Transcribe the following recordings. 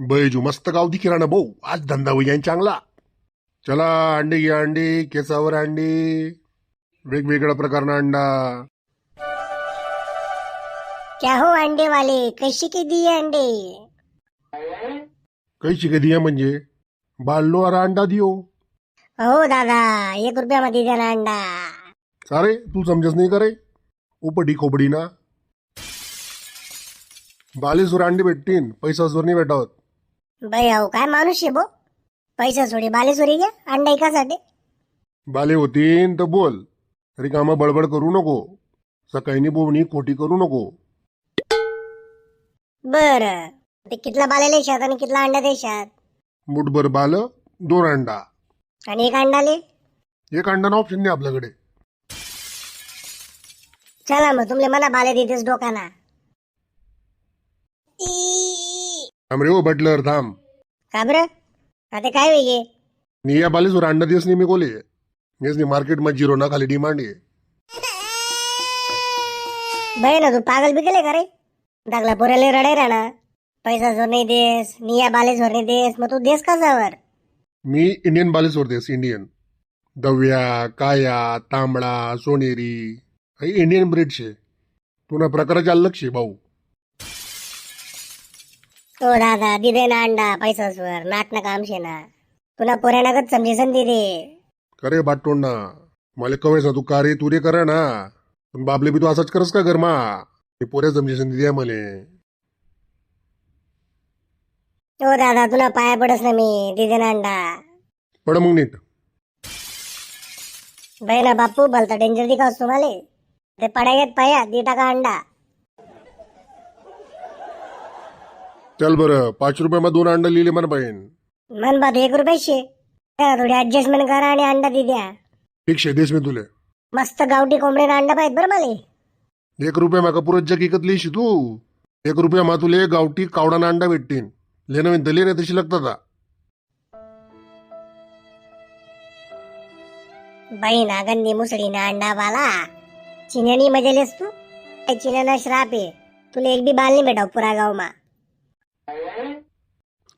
बैजू मस्त गाव दिखी ना भाऊ. आज धंदा होईल चांगला. चला अंडी घ्या अंडी केसावर अंडी. वेगवेगळ्या प्रकारना अंडा. क्या हो अंडे वाले कैसे की दिए अंडे? कैशी कधी आहे म्हणजे? बाल्लो अरा अंडा दियो. हो दादा एक रुपया मध्ये द्या ना अंडा. सारे तू समजस नाही करे उपडी खोबडी ना. बालीसवर अंडी भेटतीन पैसा जोर नाही भेटत. बाई अहो काय माणूस आहे बो? पैसा सोडी बाले सोडी घ्या अंडा एकासाठी. बाले होतीन तर बोल. रिकामा बडबड करू नको. सकाळी बोवणी खोटी करू नको. बर. ते कितला बाले देशात आणि कितला अंडा देशात? मुठभर बाल दोन अंडा. आणि एक अंडाले एक अंडा ना ऑप्शन नाही आपल्याकडे. चला मग तुमले मला बाले देतेस डोकाना. थांब रे ओ बटलर थांब. का बरं? आता काय वेगळे नी या बालीसवर अंडा दिवस नाही मी कोले हेच नाही मार्केटमध्ये झिरो ना खाली डिमांड आहे. बाई ना तू पागल बिगले का रे? दागला पोऱ्याला रडाय राहणार पैसा जोर नाही देस निया बाले जोर नाही देस मग तू देस कसावर मी इंडियन बालीसवर देस इंडियन दव्या काया तांबडा सोनेरी. हे इंडियन ब्रीडशे तुला प्रकारचे अलग शे भाऊ. हो दादा दिदे ना अंडा पैसा स्वर नाटना काम शे ना तुला पोऱ्यानागत समजेसन दिदे. करे बाटोंड ना मला कवेस ना तू का रे तू रे करा ना. पण बाबले बी तू असंच करस का गरमा हे पोऱ्या जमजेसन दिद्या मले. हो दादा तुला पाया पडस ना मी दिदे ना अंडा. पड मग नीट. ना बापू भलता डेंजर दिखास तुम्हाला. ते पडायत पाया दी टाका अंडा. चल बरं पाच रुपयामध्ये दोन अंडा लिहिले मला पाहिजे मन बात एक रुपयाशे. थोडी ऍडजस्टमेंट करा आणि अंडा दी द्या. ठीक शे देस मी तुले. मस्त गावठी कोंबडीना अंडा पाहिजे बरं मला. एक रुपया माका पुरत जग इकत लिहिशी तू. एक रुपया मा तुले गावठी कावडाना अंडा भेटतीन. लेणं विन दले नाही तशी लागतात बाई ना गंदी मुसडी ना अंडा बाला चिन्यानी मजेलेस तू. चिन्याना श्राप आहे. तुला एक बी बाल नाही भेटाव पुरा गाव मा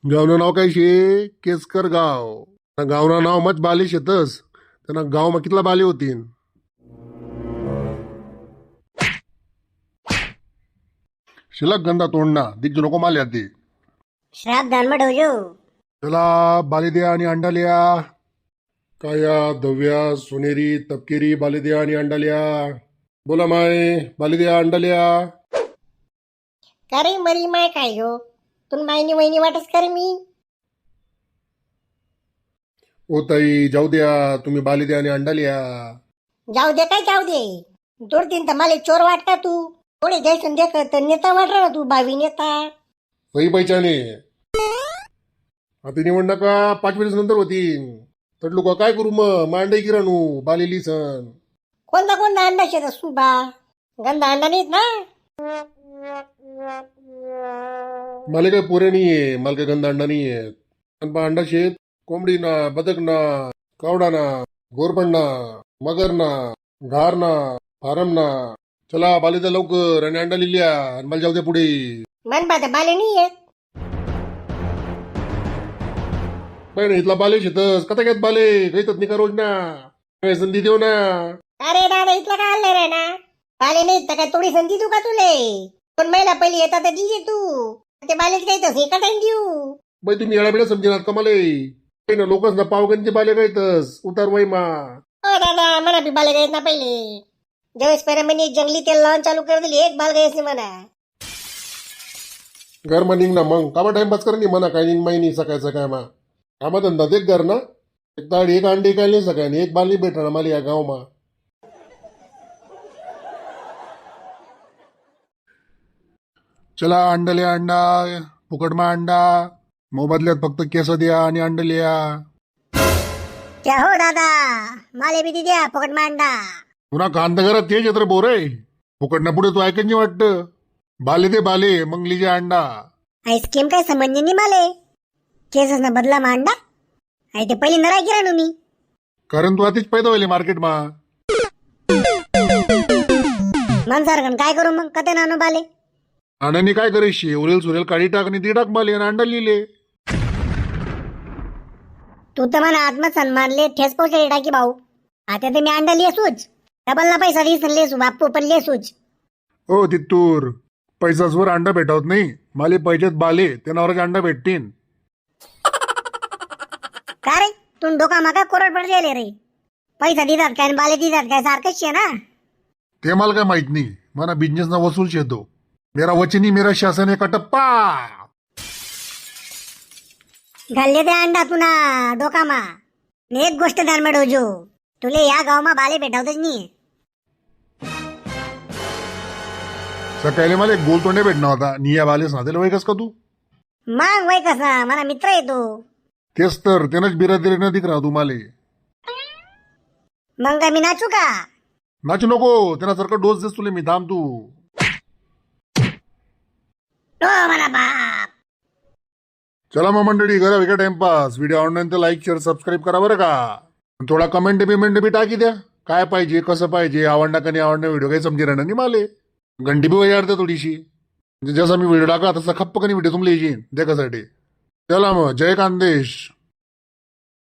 गावनं नाव काय शे? केसकर गाव. गावना नाव मच बाले शेतस त्यांना गाव मा कितला बाले होतीन? शिलक गंदा तोंडना दिग्ज नको माल याती श्राप दान ठेवजो. त्याला बाले द्या आणि अंडा लिया काया दव्या सोनेरी तपकेरी बाले द्या आणि अंडा लिया बोला माय बाले द्या अंडा लिया का रे मरी माय काय हो? तुला मायनी वहिनी वाटस का रे मी. ओ ताई जाऊ द्या. तुम्ही बाले द्या आणि अंडा लिया. जाऊ दे काय जाऊ दे? दोडतीन तर मला चोर वाटता तू. थोडे जैसन देखत तर नेता वाटला ना तू भावी नेता. सही पैशाने. आता निवड नका पाच वेळेस नंतर होती तर लोक काय करू मग? मांडे किराणू बालेली सण कोणता कोणता अंडा शेत सुबा? गंदा अंडा नाहीत ना? मला काय पोरे नाहीये मला काय गंदा अंडा नाहीये. पण बा अंडा शेत कोंबडी ना बदक ना कावडा ना गोरबंड ना मगर ना घार ना फारम ना चला बालेचा लवकर आणि अंडा लिहिल्या आणि मला जाऊ द्या पुढे. मन बात बाले नाही पण इथला बाले शेतस. कथा घेत बाले. घेतात नाही का रोज ना. काय संधी देऊ ना. अरे दादा इथला काय आलं रे ना? बाले नाही तर काय थोडी संधी देऊ का तुले? पण महिला पहिली येतात दिजे तू. ते बालेच काही तस एका टाइम देऊ? बाई तुम्ही येळा बेळा समजेनात का मला? ना लोकच ना पावगंचे बाले गायतस. उतार वय मा. हो दादा म्हणा बी बाले गायत ना पहिले. ज्यावेळेस मी जंगली तेल लावून चालू कर दिली एक बाल गायस म्हणा. घर निघ ना मग. कामा टाइमपास कर म्हणा काय निघ माहिनी सकाळ सकाळ मा. कामा धंदा देख घर ना. एक दाड एक अंडी काय नाही सकाळ. एक बाली भेटणार मला या गाव मा चला अंडल्या अंडा फुकटमा अंडा मोबदल्यात फक्त केस द्या आणि अंड लिया. क्या हो दादा? माले बी द्या पकड मांडा पुन्हा कांदा घरात तेच येत रे बोरे फुकटना पुढे तू ऐकत नाही वाटतं. बाले दे बाले मग लिजे अंडा. आईस्क्रीम काय समजणे नाही माले? केसच ना बदला मांडा आई ते पहिले नराय गिरा मी? कारण तू आधीच पैदा व्हायले मार्केट मा माणसारखं काय करू मग? कथे नानू बाले? आणि काय करायची? उरेल सुरेल काढी टाक आणि ती टाक माली आणि अंडा लिहिले. तू तर मला आत्मसन्मानले ठेस पोचले टाकी भाऊ. आता तर मी अंडा लेसूच डबल ना पैसा दिस लेसू बाप्पू पण लेसूच हो तित्तूर. पैसाचवर अंडा भेटवत नाही. माले पैशात बाले त्यानावरच अंडा भेटतीन. का रे? तू डोका माका कोरड पडले रे. पैसा देतात काय आणि बाले देतात काय सारखंच आहे ना? ते मला काय माहीत नाही. मला बिझनेस ना वसूल शेतो मेरा वचनी मेरा शासन एका टप्पा घालले ते अंडा तुना डोकामा. ने एक गोष्ट ध्यान में डोजो. तुले या गावमा बाले भेटावतच नाही सकाळी मला एक गोल तोंडे भेटणार होता निया बालेस ना त्याला वैकस का तू? मग वय कसा मला मित्र येतो तेच तर त्यानंच बिरादरी न दिख राहा तुम्हाला मग काय मी नाचू का? नाचू नको त्यांना सारखं डोस देस तुले मी थांब तू मला बाप। चला मग मंडळी करा वेगळा टाइमपास व्हिडिओ आवडल्यानंतर लाईक शेअर सबस्क्राईब करा बरं का? आणि थोडा कमेंट बिमेंट बी टाकी द्या. काय पाहिजे कसं पाहिजे आवडणार का नाही आवडणार व्हिडिओ काही समजे राहणार नाही. माले घंटी बी वाजते थोडीशी. म्हणजे जसा मी व्हिडिओ टाकला तसा खप्प कनी व्हिडिओ तुमले येईन. देखासाठी चला मग. जय कांदेश.